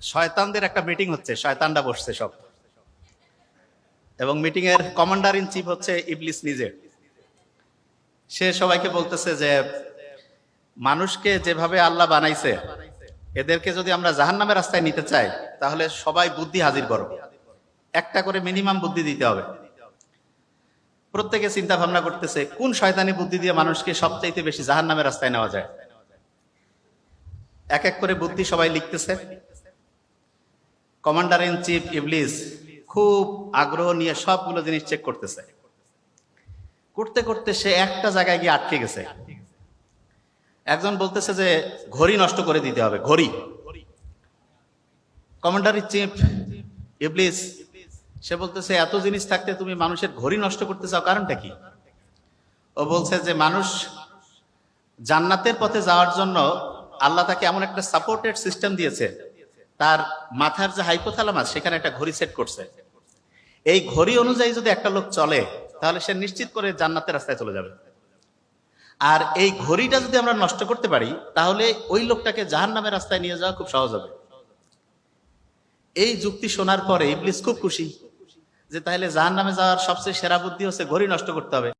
শয়তানদের একটা মিটিং হচ্ছে, শয়তানরা বসছে সব। এবং মিটিং এর কমান্ডার ইন চিফ হচ্ছে ইবলিস নিজে। সে সবাইকে বলতেছে যে, মানুষকে যেভাবে আল্লাহ বানাইছে, এদেরকে যদি আমরা জাহান্নামের রাস্তায় নিতে চাই, তাহলে সবাই বুদ্ধি হাজির করো। একটা করে মিনিমাম বুদ্ধি দিতে হবে। প্রত্যেকে চিন্তা ভাবনা করতেছে, কোন শয়তানি বুদ্ধি দিয়ে মানুষকে সবচাইতে বেশি জাহান্নামের রাস্তায় নেওয়া যায়? এক এক করে বুদ্ধি সবাই লিখতেছে। কমান্ডার ইন চিফ ইবলিস খুব আগ্রহ নিয়ে সবগুলো জিনিস চেক করতেছে। করতে করতে সে একটা জায়গায় গিয়ে আটকে গেছে। একজন বলতেছে যে, ঘড়ি নষ্ট করে দিতে হবে, ঘড়ি। কমান্ডার ইন চিফ ইবলিস সে বলতেছে, এত জিনিস থাকতে তুমি মানুষের ঘড়ি নষ্ট করতে চাও, কারণটা কি? ও বলছে যে, মানুষ জান্নাতের পথে যাওয়ার জন্য আল্লাহ তাকে এমন একটা সাপোর্টেড সিস্টেম দিয়েছে তার মাথার যে হাইপোথ্যালামাস সেখানে একটা ঘড়ি সেট করছে। এই ঘড়ি অনুযায়ী যদি একটা লোক চলে, তাহলে সে নিশ্চিত করে জান্নাতের রাস্তায় চলে যাবে। আর এই ঘড়িটা যদি আমরা নষ্ট করতে পারি, তাহলে ওই লোকটাকে জাহান নামের রাস্তায় নিয়ে যাওয়া খুব সহজ হবে। এই যুক্তি শোনার পরে ইবলিস খুব খুশি যে তাহলে জাহান নামে যাওয়ার সবচেয়ে সেরা বুদ্ধি হচ্ছে ঘড়ি নষ্ট করতে হবে।